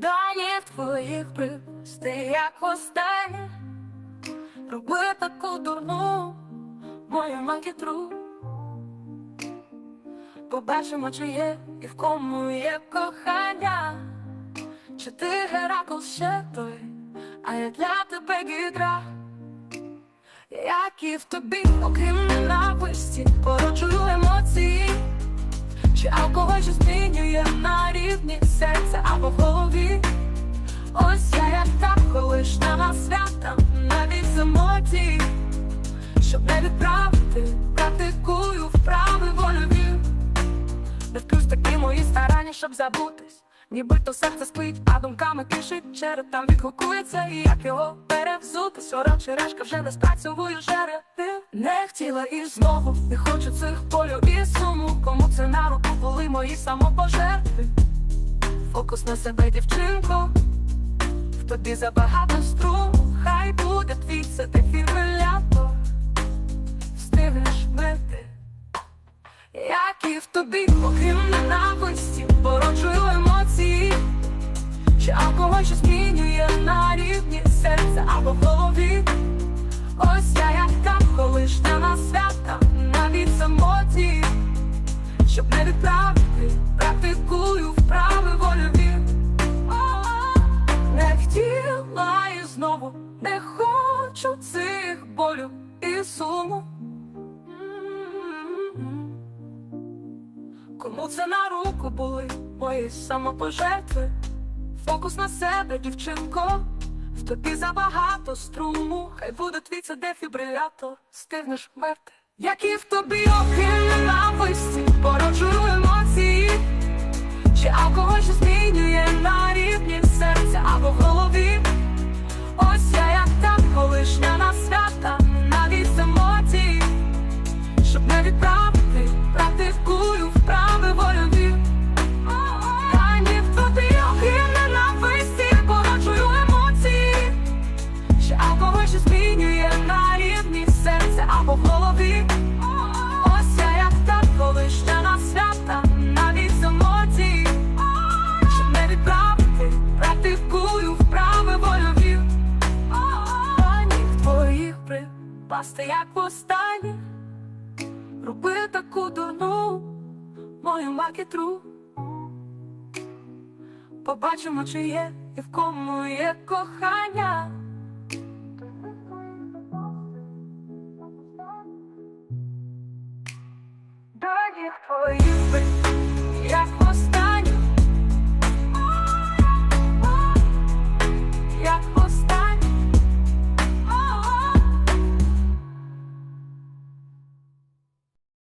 Дані твоїх припусти, як останнє. Роби таку дурну, мою макітру. Побачимо, чи є і в кому є кохання. Чи ти Геракл ще той, а я для тебе гідра. Які в тобі, окрім ненависті, породжую емоції. Чи алкоголь, що змінює на рівні серця або в голові Ось я як так колишня на свята, навіть емоцій Щоб не відправити, практикую вправи вольові. Не вклюсь такі мої старання, щоб забутись. Нібито серце спить, а думками кишить череп там відгукується, і як його перевзути Сорок черешка вже не спрацьовую жерети Не хотіла і знову. Не хочу цих болю і суму. Кому це на руку були мої самопожертви? Фокус на себе, дівчинко тобі забагато струму Хай буде твій це дефібрилятор Встигнеш бити як і в тобі, окрім ненависті, породжую емоції, чи алкоголь, що змінює хочу цих болю і суму. Кому це на руку були мої самопожертви? Фокус на себе, дівчинко, в тобі забагато струму, хай буде твій це дефібрилятор, стигнеш вмерти. Як і в тобі окрім ненависті, породжую емоції, чи алкоголь, що змінює на рівні серця або в голові. Ось я впасти, як востаннє, роби таку дурну мою макітру. Побачимо, чи є і в кому є кохання. До твоїх